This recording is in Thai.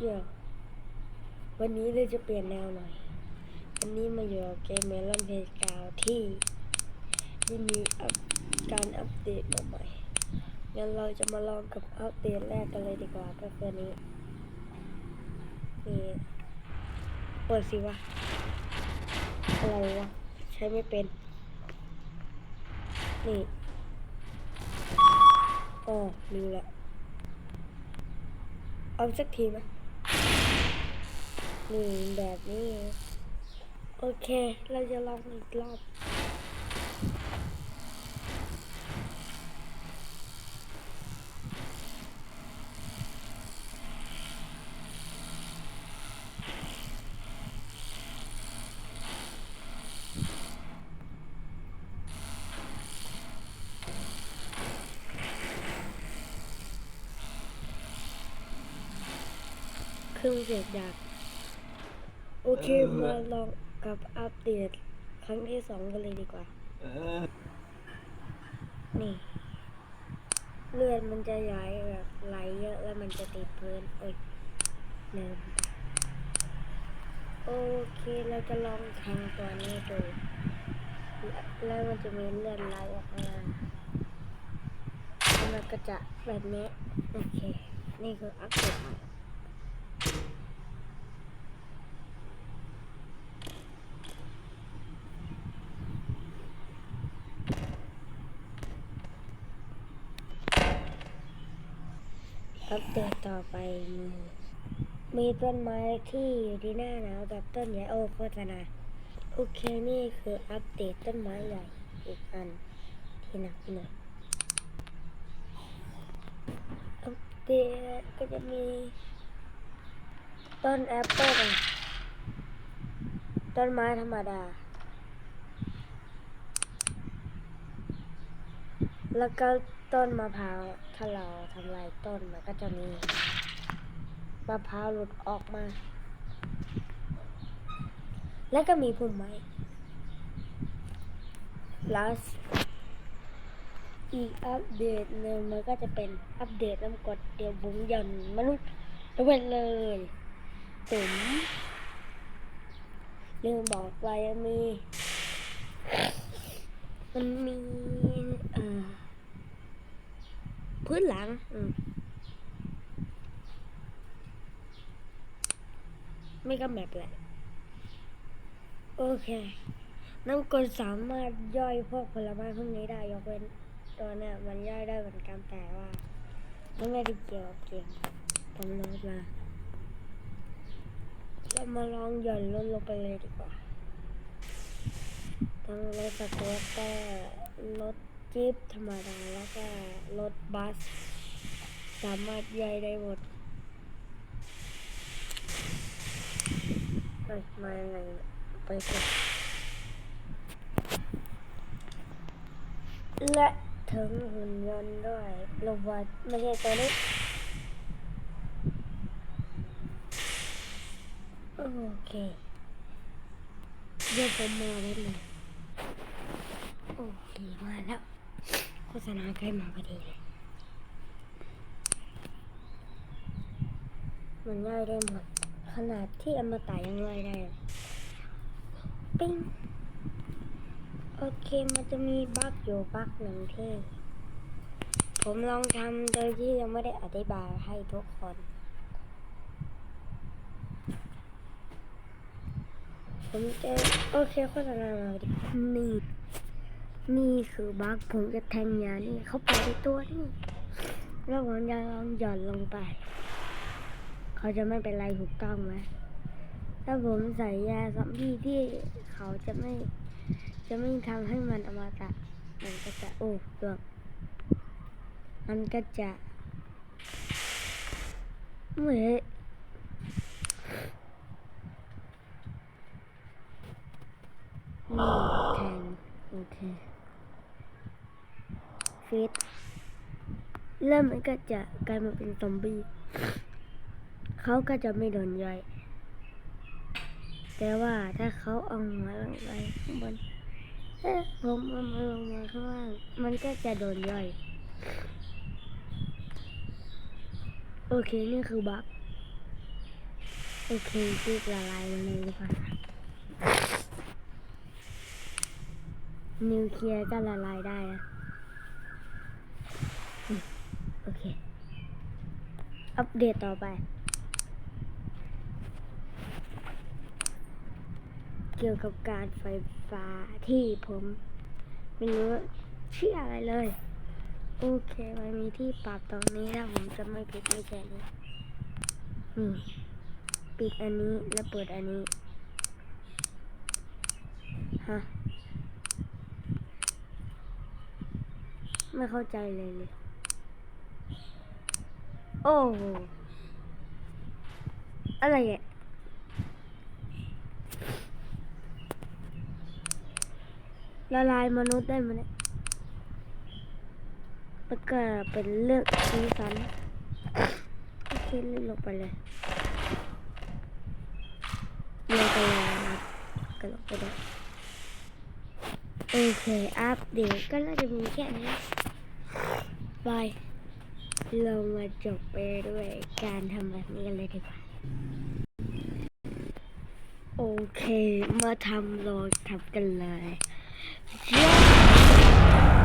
เดี๋ยว วันนี้เราจะเปลี่ยนแนวหน่อย วันนี้มาอยู่เกมเมลอนเพจกาวที่ที่มีการอัปเดตมาใหม่ งั้นเราจะมาลองกับอัปเดตแรกกันเลยดีกว่าก็คือนี้ นี่เปิดสิวะ อะไรวะ ใช้ไม่เป็น นี่อ๋อรู้ละเอาสักทีไหม นี่แบบนี้ โอเค เราจะลองอีกรอบเครื่องเสียงดัง โอเคเออ มาลองกับอัปเดตครั้งที่สองกันเลยดีกว่า เออนี่ เลือดมันจะไหลแบบไหลเยอะแล้วมันจะติดพื้นเอ้ยเนินโอเคเราจะลองแทงตัวนี้ดูและแล้วมันจะมีเลือดไหลออกมาแล้วมันก็จะแบบนี้โอเค นี่คืออัปเดตใหม่ อัปเดตต่อไปมีมีต้นไม้ที่อยู่ที่หน้าหนาวกับต้นใหญ่โอ้โฆษณาโอเคนี่คืออัปเดตต้นไม้ใหญ่อีกอันที่หนักหน่อยอัปเดตก็จะมี ต้นแอปเปิ้ลต้นไม้ธรรมดา แล้วก็ ต้นมะพร้าว ถ้าเราทำลายต้นมันก็จะมีมะพร้าวหลุดออกมา แล้วก็มีพุ่มไม้แล้วอีกอัปเดตหนึ่งมันก็จะเป็นอัปเดตน้ำกดเดี๋ยวบุ้งย่อนมนุษย์ระเวนเลยตุ๋มลืมบอกไปมี มันมีเอ่อ พื้นหลังมไม่ก็แมปแหละ โอเคน้ำกรดสามารถย่อยพวกผลไม้พวกนี้ได้ยกเว้นตัวเนี้ยมันย่อยได้เหมือนกันแต่ว่ามันไม่ได้เกี่ยวกับเกมผมโน้ตมาเรามาลองหย่อนลดลงไปเลยดีกว่าทั้งรถสกูตเตอร์รถ จี๊ปธรรมดาแล้วก็รถบัส สามารถย่อยได้หมดเอ้ยมายังไงเนี่ยไปกดและถึงหุ่นยนต์ด้วยโรบอทไม่ใช่ตัวนี้โอเคเดี๋ยวผมมาได้เลยโอเคมาแล้ว โฆษณาใกล้มาพอดีเลยมันย่อยได้หมด ขนาดที่อมตะยังย่อยได้เลยปิ้งโอเคมันจะมีบั๊กอยู่บั๊กหนึ่งที่ ผมลองทำโดยที่ยังไม่ได้อธิบายให้ทุกคนผมจะโอเคโฆษณามาดินี่ นี่คือบักผมจะแทงยานี่เข้าไปในตัวนี่แล้วผมจะลองหย่อนลงไป เขาจะไม่เป็นไรถูกต้องไหมถ้าผมใส่ยาซอมบี้ที่เขาจะไม่ จะไม่ทำให้มันอมตะมันก็จะโอ้ดวงมันก็จะเหมือนแทงโอเค ฟิตแล้วมันก็จะกลายมาเป็นซอมบี้เขาก็จะไม่โดนย่อย แต่ว่าถ้าเขาเอาหัวลงไปข้างบนเอ๊ะผมเอามือลงมาข้างล่างมันก็จะโดนย่อย โอเคนี่คือบั๊กโอเครีบละลายมันเลยดีกว่านิวเคลียร์ก็ละลายได้นะ อเค อัปเดตต่อไป เกี่ยวกับการไฟฟ้าที่ผมไม่รู้ชื่ออะไรเลย โอเคมันมีที่ปรับตรงนี้ถ้าผมจะไม่ผิดไม่ใช่นี้นี่ปิดอันนี้แล้วเปิดอันนี้ ฮะ ไม่เข้าใจเลยเลย โอ้โหอะไรอะละลายมนุษย์ได้ไหมเนี่ยแล้วก็เป็นเรื่องสีสันโอเคเล่นลงไปเลยเลื่นไปเลยนะก็ลงไปได้โอเค อัปเดตก็น่าจะมีแค่นี้บาย เรามาจบไปด้วยการทำแบบนี้กันเลยดีกว่า โอเค มาทำโลทำกันเลย Yeah.